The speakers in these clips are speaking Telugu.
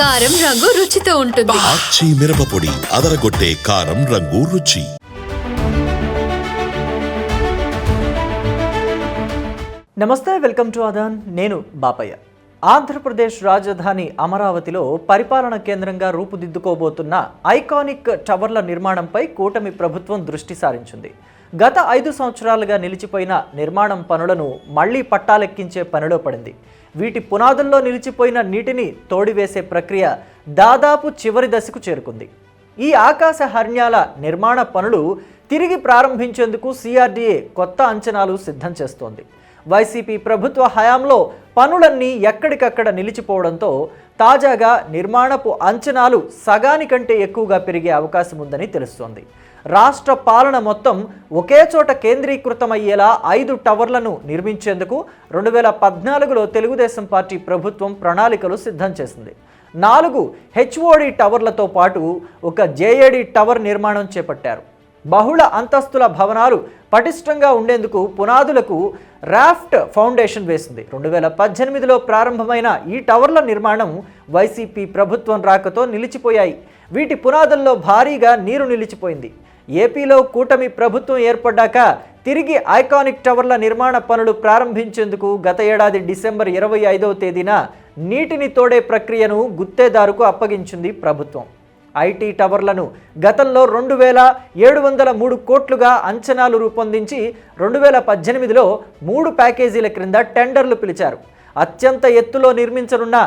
కారం రంగు రుచితో ఉంటుంది. ఆచి మిరపపొడి అదరగొట్టే కారం రంగు రుచి. నమస్తే వెల్కమ్ టు అదాన్ నేను బాపయ్య. ఆంధ్రప్రదేశ్ రాజధాని అమరావతిలో పరిపాలన కేంద్రంగా రూపుదిద్దుకోబోతున్న ఐకానిక్ టవర్ల నిర్మాణంపై కూటమి ప్రభుత్వం దృష్టి సారించింది. గత ఐదు సంవత్సరాలుగా నిలిచిపోయిన నిర్మాణం పనులను మళ్ళీ పట్టాలెక్కించే పనిలో పడింది. వీటి పునాదుల్లో నిలిచిపోయిన నీటిని తోడివేసే ప్రక్రియ దాదాపు చివరి దశకు చేరుకుంది. ఈ ఆకాశ హర్ణ్యాల నిర్మాణ పనులు తిరిగి ప్రారంభించేందుకు సిఆర్డీఏ కొత్త అంచనాలు సిద్ధం చేస్తోంది. వైసీపీ ప్రభుత్వ హయాంలో పనులన్నీ ఎక్కడికక్కడ నిలిచిపోవడంతో తాజాగా నిర్మాణపు అంచనాలు సగానికంటే ఎక్కువగా పెరిగే అవకాశం ఉందని తెలుస్తోంది. రాష్ట్ర పాలన మొత్తం ఒకే చోట కేంద్రీకృతమయ్యేలా ఐదు టవర్లను నిర్మించేందుకు రెండు వేల పద్నాలుగులో తెలుగుదేశం పార్టీ ప్రభుత్వం ప్రణాళికలు సిద్ధం చేసింది. నాలుగు హెచ్ఓడి టవర్లతో పాటు ఒక జేఏడి టవర్ నిర్మాణం చేపట్టారు. బహుళ అంతస్తుల భవనాలు పటిష్టంగా ఉండేందుకు పునాదులకు రాఫ్ట్ ఫౌండేషన్ వేసింది. రెండు వేల పద్దెనిమిదిలో ప్రారంభమైన ఈ టవర్ల నిర్మాణం వైసీపీ ప్రభుత్వం రాకతో నిలిచిపోయాయి. వీటి పునాదుల్లో భారీగా నీరు నిలిచిపోయింది. ఏపీలో కూటమి ప్రభుత్వం ఏర్పడ్డాక తిరిగి ఐకానిక్ టవర్ల నిర్మాణ పనులు ప్రారంభించేందుకు గత ఏడాది డిసెంబర్ ఇరవై ఐదవ తేదీన నీటిని తోడే ప్రక్రియను గుత్తేదారుకు అప్పగించింది ప్రభుత్వం. ఐటీ టవర్లను గతంలో రెండు వేల ఏడు వందల మూడు కోట్లుగా అంచనాలు రూపొందించి రెండు వేల పద్దెనిమిదిలో మూడు ప్యాకేజీల క్రింద టెండర్లు పిలిచారు. అత్యంత ఎత్తులో నిర్మించనున్న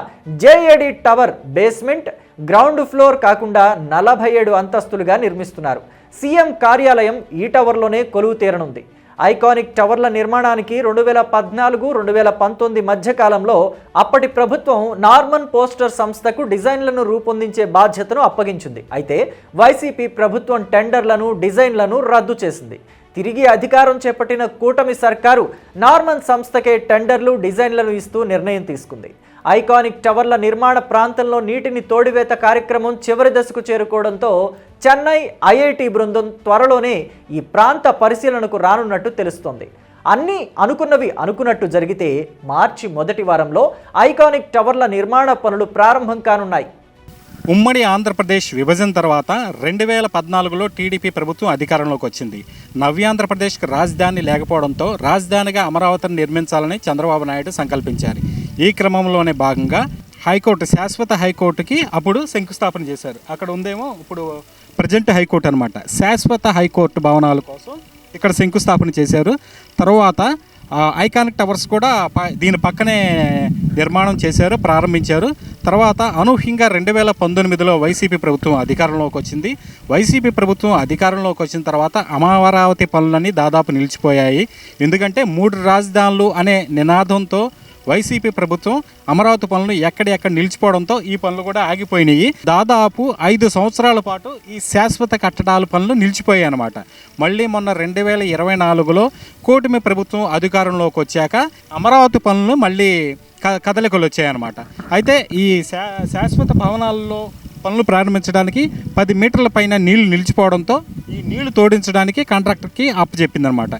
GAD tower basement ground floor కాకుండా నలభై ఏడు అంతస్తులుగా నిర్మిస్తున్నారు. సీఎం కార్యాలయం ఈ టవర్లోనే కొలువు తీరనుంది. ఐకానిక్ టవర్ల నిర్మాణానికి రెండు వేల పద్నాలుగు రెండు వేల పంతొమ్మిది మధ్యకాలంలో అప్పటి ప్రభుత్వం నార్మన్ పోస్టర్ సంస్థకు డిజైన్లను రూపొందించే బాధ్యతను అప్పగించింది. అయితే వైసీపీ ప్రభుత్వం టెండర్లను డిజైన్లను రద్దు చేసింది. తిరిగి అధికారం చేపట్టిన కూటమి సర్కారు నార్మన్ సంస్థకే టెండర్లు డిజైన్లను ఇస్తూ నిర్ణయం తీసుకుంది. ఐకానిక్ టవర్ల నిర్మాణ ప్రాంతంలో నీటిని తోడివేత కార్యక్రమం చివరి దశకు చేరుకోవడంతో చెన్నై ఐఐటి బృందం త్వరలోనే ఈ ప్రాంత పరిశీలనకు రానున్నట్టు తెలుస్తోంది. అన్నీ అనుకున్నవి అనుకున్నట్టు జరిగితే మార్చి మొదటి వారంలో ఐకానిక్ టవర్ల నిర్మాణ పనులు ప్రారంభం కానున్నాయి. ఉమ్మడి ఆంధ్రప్రదేశ్ విభజన తర్వాత రెండు వేల పద్నాలుగులో టీడీపీ ప్రభుత్వం అధికారంలోకి వచ్చింది. నవ్యాంధ్రప్రదేశ్కి రాజధాని లేకపోవడంతో రాజధానిగా అమరావతిని నిర్మించాలని చంద్రబాబు నాయుడు సంకల్పించారు. ఈ క్రమంలోనే భాగంగా హైకోర్టు శాశ్వత హైకోర్టుకి అప్పుడు శంకుస్థాపన చేశారు. అక్కడ ఉందేమో ఇప్పుడు ప్రజెంట్ హైకోర్టు అనమాట శాశ్వత హైకోర్టు భవనాల కోసం ఇక్కడ శంకుస్థాపన చేశారు. తర్వాత ఐకానిక్ టవర్స్ కూడా ప- దీని పక్కనే నిర్మాణం చేశారు ప్రారంభించారు. తర్వాత అనూహ్యంగా రెండు వేల పంతొమ్మిదిలో వైసీపీ ప్రభుత్వం అధికారంలోకి వచ్చింది. వైసీపీ ప్రభుత్వం అధికారంలోకి వచ్చిన తర్వాత అమరావతి పనులన్నీ దాదాపు నిలిచిపోయాయి. ఎందుకంటే మూడు రాజధానులు అనే నినాదంతో వైసీపీ ప్రభుత్వం అమరావతి పనులు ఎక్కడెక్కడ నిలిచిపోవడంతో ఈ పనులు కూడా ఆగిపోయినాయి. దాదాపు ఐదు సంవత్సరాల పాటు ఈ శాశ్వత కట్టడాల పనులు నిలిచిపోయాయి అనమాట మళ్ళీ మొన్న రెండు వేల ఇరవై నాలుగులో కూటమి ప్రభుత్వం అధికారంలోకి వచ్చాక అమరావతి పనులు మళ్ళీ క కదలికలు వచ్చాయన్నమాట అయితే ఈ శా శాశ్వత భవనాల్లో పనులు ప్రారంభించడానికి పది మీటర్ల పైన నీళ్ళు నిలిచిపోవడంతో ఈ నీళ్ళు తోడించడానికి కాంట్రాక్టర్కి అప్పచెప్పిందనమాట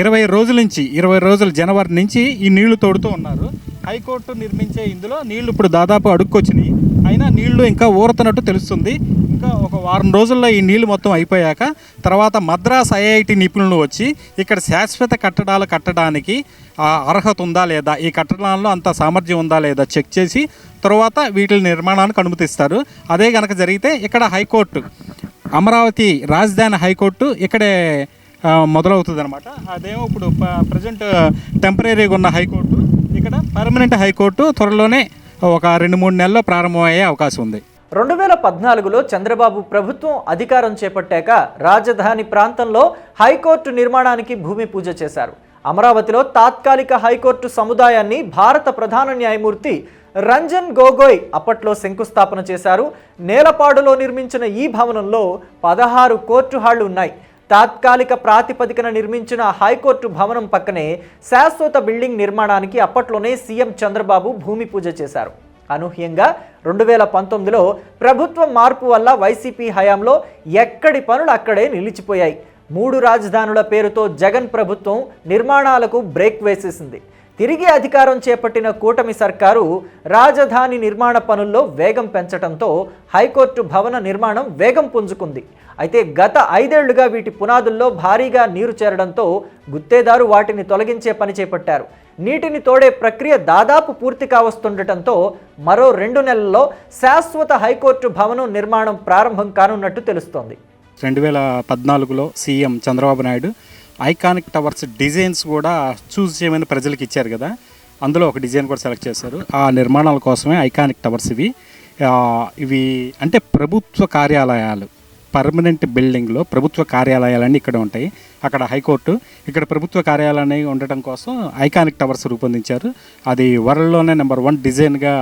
ఇరవై రోజుల నుంచి ఇరవై రోజుల జనవరి నుంచి ఈ నీళ్ళు తోడుతూ ఉన్నారు. హైకోర్టు నిర్మించే ఇందులో నీళ్ళు ఇప్పుడు దాదాపు అడుక్కొచ్చినాయి. అయినా నీళ్ళు ఇంకా ఊరుతున్నట్టు తెలుస్తుంది. ఇంకా ఒక వారం రోజుల్లో ఈ నీళ్ళు మొత్తం అయిపోయాక తర్వాత మద్రాస్ ఐఐటి నిపుణులు వచ్చి ఇక్కడ శాశ్వత కట్టడాలు కట్టడానికి అర్హత ఉందా లేదా ఈ కట్టడాల్లో అంత సామర్థ్యం ఉందా లేదా చెక్ చేసి తర్వాత వీటి నిర్మాణానికి అనుమతిస్తారు. అదే కనుక జరిగితే ఇక్కడ హైకోర్టు అమరావతి రాజధాని హైకోర్టు ఇక్కడే మొదలవుతుంది అనమాట అదేమో ఇప్పుడు ప్రజెంట్ టెంపరీగా ఉన్న హైకోర్టు. ఇక్కడ పర్మనెంట్ హైకోర్టు త్వరలోనే ఒక రెండు మూడు నెలల్లో ప్రారంభమయ్యే అవకాశం ఉంది. రెండు వేల పద్నాలుగులో చంద్రబాబు ప్రభుత్వం అధికారం చేపట్టాక రాజధాని ప్రాంతంలో హైకోర్టు నిర్మాణానికి భూమి పూజ చేశారు. అమరావతిలో తాత్కాలిక హైకోర్టు సముదాయాన్ని భారత ప్రధాన న్యాయమూర్తి రంజన్ గొగోయ్ అప్పట్లో శంకుస్థాపన చేశారు. నేలపాడులో నిర్మించిన ఈ భవనంలో పదహారు కోర్టు హాళ్ళు ఉన్నాయి. తాత్కాలిక ప్రాతిపదికన నిర్మించిన హైకోర్టు భవనం పక్కనే శాశ్వత బిల్డింగ్ నిర్మాణానికి అప్పట్లోనే సీఎం చంద్రబాబు భూమి పూజ చేశారు. అనూహ్యంగా రెండు వేల పంతొమ్మిదిలో ప్రభుత్వ మార్పు వల్ల వైసీపీ హయాంలో ఎక్కడి పనులు అక్కడే నిలిచిపోయాయి. మూడు రాజధానుల పేరుతో జగన్ ప్రభుత్వం నిర్మాణాలకు బ్రేక్ వేసేసింది. తిరిగి అధికారం చేపట్టిన కూటమి సర్కారు రాజధాని నిర్మాణ పనుల్లో వేగం పెంచడంతో హైకోర్టు భవన నిర్మాణం వేగం పుంజుకుంది. అయితే గత ఐదేళ్ళుగా వీటి పునాదుల్లో భారీగా నీరు చేరడంతో గుత్తేదారు వాటిని తొలగించే పని చేపట్టారు. నీటిని తోడే ప్రక్రియ దాదాపు పూర్తి కావస్తుండటంతో మరో రెండు నెలల్లో శాశ్వత హైకోర్టు భవనం నిర్మాణం ప్రారంభం కానున్నట్టు తెలుస్తోంది. రెండు వేల పద్నాలుగులో CM Chandrababu Naidu iconic towers designs కూడా చూస్ చేయమని ప్రజలకు ఇచ్చారు కదా. అందులో ఒక డిజైన్ కూడా సెలెక్ట్ చేశారు. ఆ నిర్మాణాల కోసమే ఐకానిక్ టవర్స్ ఇవి. ఇవి అంటే ప్రభుత్వ కార్యాలయాలు. పర్మనెంట్ బిల్డింగ్లో ప్రభుత్వ కార్యాలయాలన్నీ ఇక్కడ ఉంటాయి. అక్కడ హైకోర్టు ఇక్కడ ప్రభుత్వ కార్యాలయాన్ని ఉండటం కోసం ఐకానిక్ టవర్స్ రూపొందించారు. అది వరల్డ్లోనే నెంబర్ వన్ డిజైన్గా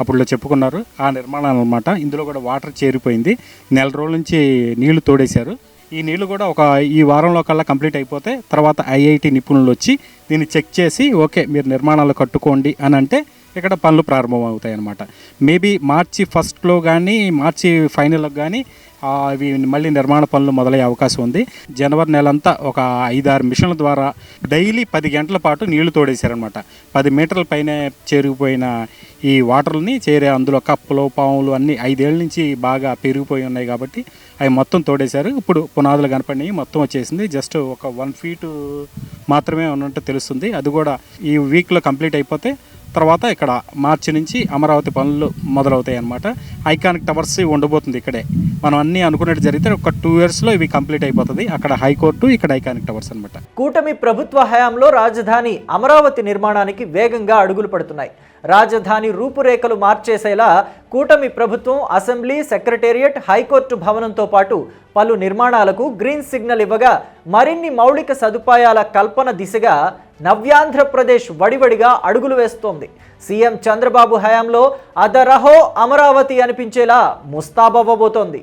అప్పుడులో చెప్పుకున్నారు. ఆ నిర్మాణం అనమాట ఇందులో కూడా వాటర్ చేరిపోయింది. నెల రోజుల నుంచి నీళ్ళు తోడేశారు. ఈ నీళ్ళు కూడా ఒక ఈ వారంలో కల్లా కంప్లీట్ అయిపోతే తర్వాత ఐఐటి నిపుణులు వచ్చి దీన్ని చెక్ చేసి ఓకే మీరు నిర్మాణాలు కట్టుకోండి అని అంటే ఇక్కడ పనులు ప్రారంభం అవుతాయి అన్నమాట మేబీ మార్చి ఫస్ట్లో కానీ మార్చి ఫైనల్లో కానీ అవి మళ్ళీ నిర్మాణ పనులు మొదలయ్యే అవకాశం ఉంది. జనవరి నెలంతా ఒక ఐదారు మిషన్ల ద్వారా డైలీ పది గంటల పాటు నీళ్ళు తోడేశారనమాట పది మీటర్ల పైన చేరుకుపోయిన ఈ వాటర్ని చేరే అందులో కప్పులు పాములు అన్నీ ఐదేళ్ళ నుంచి బాగా పెరిగిపోయి ఉన్నాయి కాబట్టి అవి మొత్తం తోడేశారు. ఇప్పుడు పునాదులు కనపడినాయి మొత్తం వచ్చేసింది. జస్ట్ ఒక వన్ ఫీటు మాత్రమే ఉన్నట్టు తెలుస్తుంది. అది కూడా ఈ వీక్లో కంప్లీట్ అయిపోతే తర్వాత ఇక్కడ మార్చి నుంచి అమరావతి పనులు మొదలవుతాయి అన్నమాట ఐకానిక్ టవర్స్ ఉండబోతుంది ఇక్కడే. మనం అన్ని అనుకున్నట్టు జరిగితే ఒక టూ ఇయర్స్లో ఇవి కంప్లీట్ అయిపోతుంది. అక్కడ హైకోర్టు ఇక్కడ ఐకానిక్ టవర్స్ అనమాట కూటమి ప్రభుత్వ హయాంలో రాజధాని అమరావతి నిర్మాణానికి వేగంగా అడుగులు పడుతున్నాయి. రాజధాని రూపురేఖలు మార్చేసేలా కూటమి ప్రభుత్వం అసెంబ్లీ సెక్రటేరియట్ హైకోర్టు భవనంతో పాటు పలు నిర్మాణాలకు గ్రీన్ సిగ్నల్ ఇవ్వగా మరిన్ని మౌలిక సదుపాయాల కల్పన దిశగా నవ్యాంధ్రప్రదేశ్ వడివడిగా అడుగులు వేస్తోంది. సీఎం చంద్రబాబు హయాంలో అదరహో అమరావతి అనిపించేలా ముస్తాబవ్వబోతోంది.